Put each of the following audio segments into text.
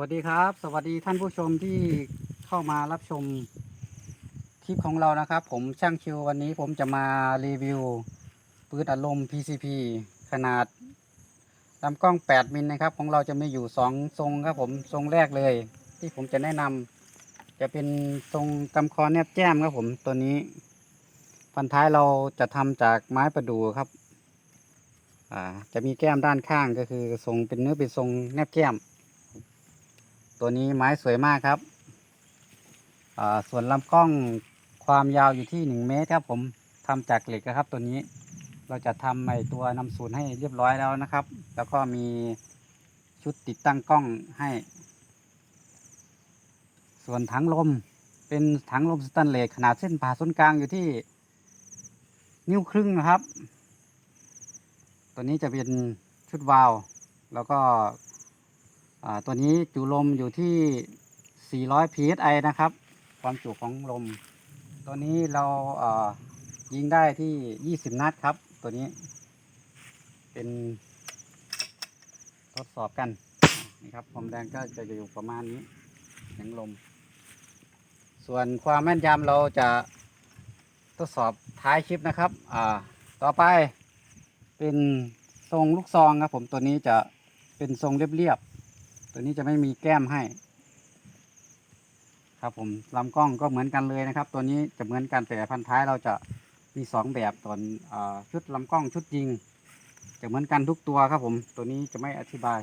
วัสดีครับ สวัสดีท่านผู้ชมที่เข้ามารับชมคลิปของเรานะครับ ผมช่างคิววันนี้ผมจะมารีวิวปืนอัดลม PCP ขนาดลำกล้อง 8 มิลนะครับ ของเราจะมีอยู่ 2 ทรงครับผมทรงแรกเลย ที่ผมจะแนะนำจะเป็นทรงกำคอแนบแจ้มครับผมตัวนี้พันท้ายเราจะทำจากไม้ประดู่ครับจะมีแก้มด้านข้างก็คือทรงเป็นเนื้อเป็นทรงแนบแก้ม ตัวนี้ไม้สวยมากครับ ส่วนลำกล้องความยาวอยู่ที่หนึ่งเมตรครับผมทำจากเหล็กนะครับ ตัวนี้เราจะทำไอตัวนำศูนย์ให้เรียบร้อยแล้วนะครับ แล้วก็มีชุดติดตั้งกล้องให้ ส่วนถังลมเป็นถังลมสแตนเลสขนาดเส้นผ่าศูนย์กลางอยู่ที่นิ้วครึ่งนะครับ ตัวนี้จะเป็นชุดวาล์วแล้วก็ ตัวนี้จุลมอยู่ที่ 400 psi นะครับ ความจุของลม ตัวนี้เราอ่ายิงได้ที่ 20 นัดครับ ตัวนี้ เป็นทดสอบกันนี่ครับความแรงก็จะอยู่ประมาณนี้เสียงลม ส่วนความแม่นยำเราจะทดสอบท้ายคลิปนะครับ อ่า ต่อไปเป็นทรงลูกซองครับผมตัวนี้จะเป็นทรงเรียบๆ ตัวนี้จะไม่มีแก้มให้ ครับผมลำกล้องก็เหมือนกันเลยนะครับ ตัวนี้จะเหมือนกันแต่พันท้ายเราจะมีสองแบบส่วนอชุดลำกล้องชุดยิง จะเหมือนกันทุกตัวครับผมตัวนี้จะไม่อธิบาย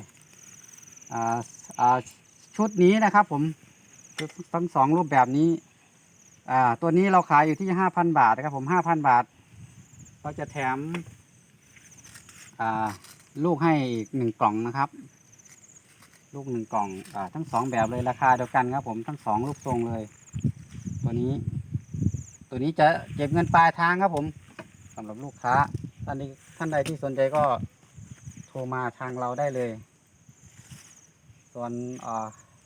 ชุดนี้นะครับผมทั้งสองรูปแบบนี้ตัวนี้เราขายอยู่ที่ห้าพันบาทนะครับผมห้าพันบาท เราจะแถมลูกให้อีกหนึ่งกล่องนะครับ ลูกหนึ่งกล่องอทั้งสองแบบเลยราคาเดียวกันครับ ผมทั้งสองรูปทรงเลย ตัวนี้ ตัวนี้จะเก็บเงินปลายทางครับผมสำหรับลูกค้าท่านใดท่านใดที่สนใจก็โทรมาทางเราได้เลย ส่วน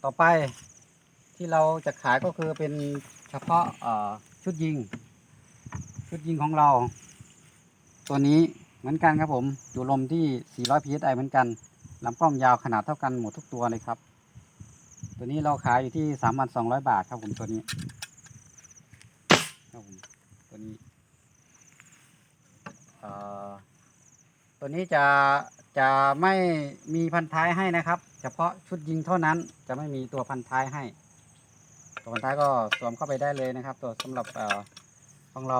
ต่อไปที่เราจะขายก็คือเป็นเฉพาะาชุดยิง ชุดยิงของเรา ตัวนี้เหมือนกันครับผมอยู่ลมที่ 400 psi เหมือนกัน ลำกล้องยาวขนาดเท่ากันหมดทุกตัวเลยครับ ตัวนี้เราขายอยู่ที่3,200บาทครับผมตัวนี้ครับผมตัวนี้ตัวนี้จะจะไม่มีพันท้ายให้นะครับ เฉพาะชุดยิงเท่านั้นจะไม่มีตัวพันท้ายให้ ตัวพันท้ายก็สวมเข้าไปได้เลยนะครับ ตัวสำหรับของเรา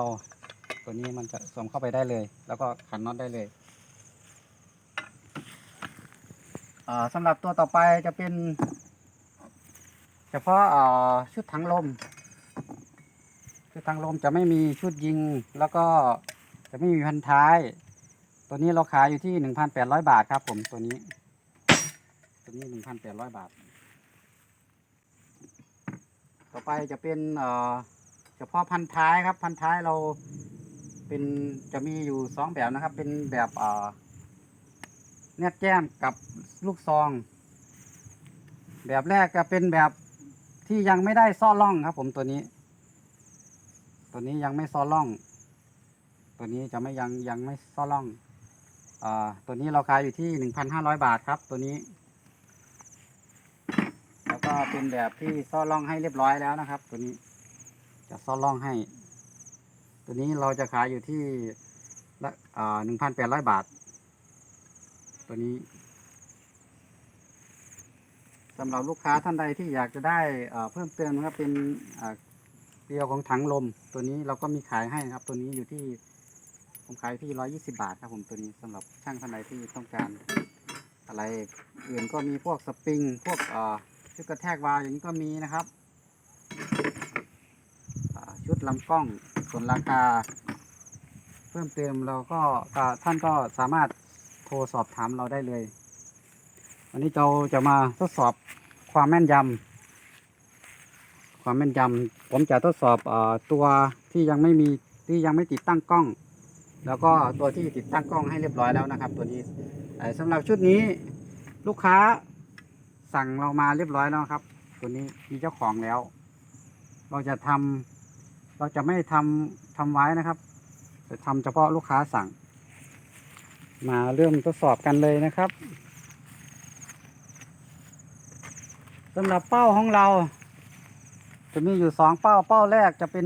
ตัวนี้มันจะสวมเข้าไปได้เลย แล้วก็ขันน็อตได้เลยอ่า สำหรับตัวต่อไปจะเป็น เฉพาะชุดถังลม ชุดถังลมจะไม่มีชุดยิงแล้วก็จะไม่มีพันท้าย ตัวนี้เราขายอยู่ที่หนึ่งพันแปดร้อยบาทครับผมตัวนี้ ตัวนี้หนึ่งพันแปดร้อยบาท ต่อไปจะเป็นเอ่อเฉพาะพันท้ายครับ พันท้ายเราเป็นจะมีอยู่สองแบบนะครับ เป็นแบบเอ่อ แนบแก้มกับลูกซอง แบบแรกก็เป็นแบบที่ยังไม่ได้ซ่อล่องครับ ผมตัวนี้ ตัวนี้ยังไม่ซ่อล่อง ตัวนี้จะไม่ยังยังไม่ซ่อล่องอตัวนี้เราขายอยู่ที่หนึ่งพันห้าร้อยบาทครับ ตัวนี้ แล้วก็เป็นแบบที่ซ่อล่องให้เรียบร้อยแล้วนะครับ ตัวนี้จะซ่อล่องให้ ตัวนี้เราจะขายอยู่ที่ละหนึ่งพันแปดร้อยบาท ตัวนี้สำหรับลูกค้าท่านใดที่อยากจะได้เพิ่มเติมนะครับเป็นเกลียวของถังลม ตัวนี้เราก็มีขายให้นะครับ ตัวนี้อยู่ที่ผมขายที่ร้อยี่สิบาทครับผมตัวนี้สำหรับช่างท่านใดที่ต้องการ อะไรอื่นก็มีพวกสปริง พวกชุดกระแทกวาล์วอย่างนี้ก็มีนะครับชุดลำกล้องส่วนราคา เพิ่มเติมเราก็ท่านก็สามารถ โทรสอบถามเราได้เลย วันนี้เราจะมาทดสอบความแม่นยำความแม่นยำผมจะทดสอบอตัวที่ยังไม่มีที่ยังไม่ติดตั้งกล้อง แล้วก็ตัวที่ติดตั้งกล้องให้เรียบร้อยแล้วนะครับ ตัวนี้สำหรับชุดนี้ลูกค้าสั่งเรามาเรียบร้อยแล้วครับ ตัวนี้มีเจ้าของแล้ว เราจะทำเราจะไม่ทำทำไว้นะครับ จะทำเฉพาะลูกค้าสั่ง มาเริ่มทดสอบกันเลยนะครับสำหรับเป้าของเรา จะมีอยู่สองเป้าเป้าแรกจะเป็น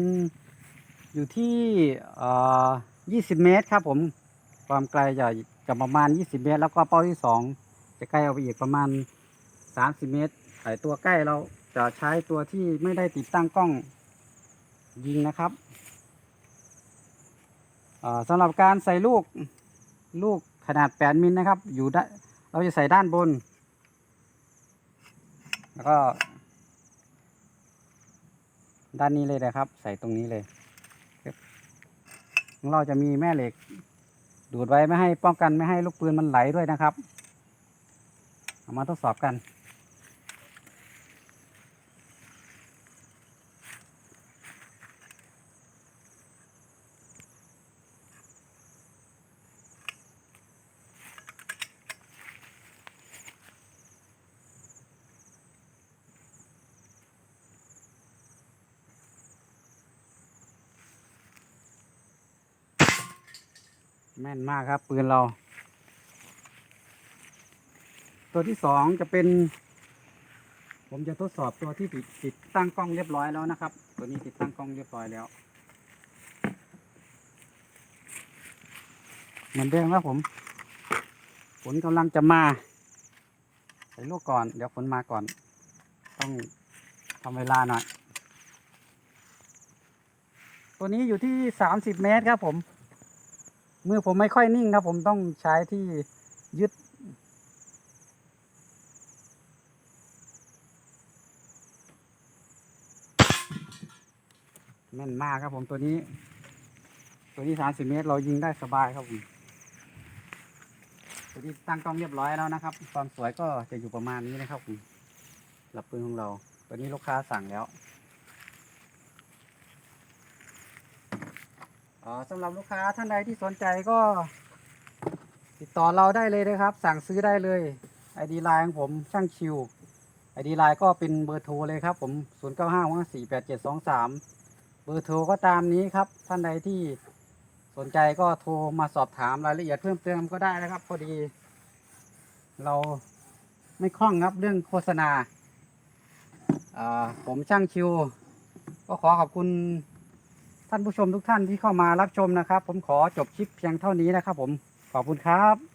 อยู่ที่ 20 เมตรครับผมความไกลจะจะประมาณ 20 เมตร แล้วก็เป้าที่สองจะใกล้เอาไปอีกประมาณ 30 เมตรไอตัวใกล้เราจะใช้ตัวที่ไม่ได้ติดตั้งกล้องยิงนะครับสำหรับการใส่ลูก ลูกขนาด 8 มิลนะครับ อยู่ด้เราจะใส่ด้านบน แล้วก็ ด้านนี้เลยนะครับ ใส่ตรงนี้เลยของเราจะมีแม่เหล็ก ดูดไว้ไม่ให้ป้องกันไม่ให้ลูกปืนมันไหลด้วยนะครับ เอามาทดสอบกัน แม่นมากครับ ปืนเรา ตัวที่สองจะเป็น ผมจะทดสอบตัวที่ติดติดตั้งกล้องเรียบร้อยแล้วนะครับ ตัวนี้ติดตั้งกล้องเรียบร้อยแล้ว เหมือนเดิมครับผมฝนกำลังจะมาใส่ลูกก่อน เดี๋ยวฝนมาก่อน ต้องทำเวลาหน่อย ตัวนี้อยู่ที่สามสิบเมตรครับผม มือผมไม่ค่อยนิ่งครับ ผมต้องใช้ที่ยึด แม่นมากครับผมตัวนี้ ตัวนี้สามสิบเมตรเรายิงได้สบายครับผมตัวนี้ตั้งกล้องเรียบร้อยแล้วนะครับ ความสวยก็จะอยู่ประมาณนี้นะครับผมหลับปืนของเรา ตัวนี้ลูกค้าสั่งแล้ว อ๋อสำหรับลูกค้าท่านใดที่สนใจก็ ติดต่อเราได้เลยนะครับ สั่งซื้อได้เลยไอดีไลน์ของผมช่างชิวไอดีไลน์ก็เป็นเบอร์โทรเลยครับ ผม 0 9 5 1 4 8 7 2 3 เบอร์โทรก็ตามนี้ครับ ท่านใดที่สนใจก็โทรมาสอบถามรายละเอียดเพิ่มเติมก็ได้นะครับ พอดี เราไม่คล่องครับเรื่องโฆษณาอ่าผมช่างชิว ก็ขอขอบคุณ ท่านผู้ชมทุกท่านที่เข้ามารับชมนะครับ ผมขอจบคลิปเพียงเท่านี้นะครับ ผมขอบคุณครับ